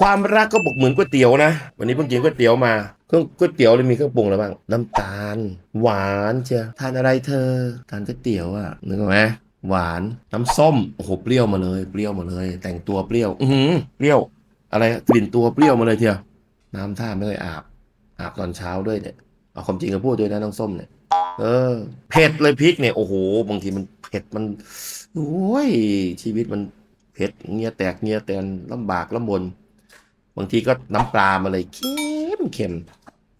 ความรักก็บอกเหมือนก๋วยเตี๋ยวนะ วันนี้เพิ่งกินก๋วยเตี๋ยวมาเครื่องก๋วยเตี๋ยวเลยมีเครื่องปรุงอะไรบ้างน้ำตาล หวานเชียทานอะไรเธอทานก๋วยเตี๋ยวอะนึกออกไหมหวานน้ำส้มโอ้โหเปรี้ยวมาเลยเปรี้ยวมาเลย แต่งตัวเปรี้ยว อือเปรี้ยว อะไรกลิ่นตัวเปรี้ยวมาเลยเทียวน้ำท่าไม่เคยอาบ อาบตอนเช้าด้วยเนี่ยเอาความจริงก็พูดด้วยนะน้องส้มเนี่ยเออเผ็ดเลยพริกเนี่ยโอ้โหบางทีมันเผ็ดมันโอ้ยชีวิตมันเผ็ดเงียแตกเงียแตนลำบากลำบน บางทีก็น้ำปลามาเลยเค็มเค็ม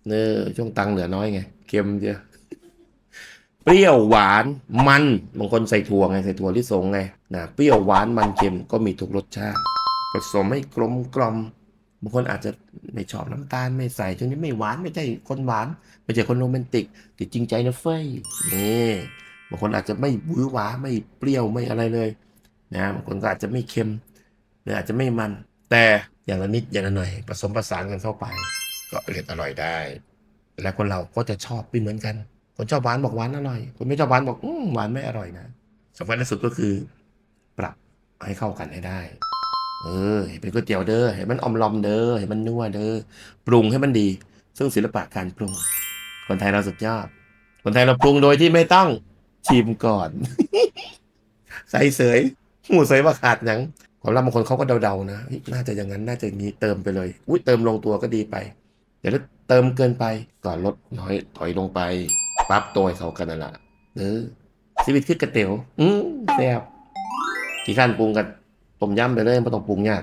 เนอช่วงตังเหลือน้อยไงเค็มเจ้ะเปรี้ยวหวานมันบางคนใส่ถั่วไงใส่ถั่วลิสงไงนะเปรี้ยวหวานมันเค็มก็มีทุกรสชาติผสมให้กลมกล่อมบางคนอาจจะไม่ชอบน้ำตาลไม่ใส่ช่วงนี้ไม่หวานไม่ใช่คนหวานไม่ใช่คนโรแมนติกแต่จริงใจนะเฟ้ยนี่บางคนอาจจะไม่หวือหวาไม่เปรี้ยวไม่อะไรเลยนะบางคนก็อาจจะไม่เค็มหรืออาจจะไม่มัน แต่อย่างละนิดอย่างละหน่อยผสมผสานกันเข้าไป ก็อร่อยอร่อยได้ และคนเราก็จะชอบไม่เหมือนกัน คนชอบหวานบอกหวานอร่อย คนไม่ชอบหวานบอกอืหวานไม่อร่อยนะสำคัญที่สุดก็คือ ปรับให้เข้ากันให้ได้ เออให้เป็นก๋วยเตี๋ยวเด้อให้มันอมลอมเด้อให้มันนัวเด้อปรุงให้มันดี ซึ่งศิลปะการปรุง คนไทยเราสุดยอดคนไทยเราปรุงโดยที่ไม่ต้องชิมก่อน ใส่เสยหมูเสยว่าขาดหยัง ผมรับบางคนเขาก็เดาๆนะ น่าจะอย่างนั้น น่าจะนี้เติมไปเลย อุ้ยเติมลงตัวก็ดีไป แต่ถ้าเติมเกินไปก็ลดน้อยถอยลงไป ปรับตัวให้เขากันนั่นแหละเออชีวิตคือกระเตี๋ยวอืมแซ่บกี่ขั้นปรุงกันต้มยำไปเลยไม่ต้องปรุงยาก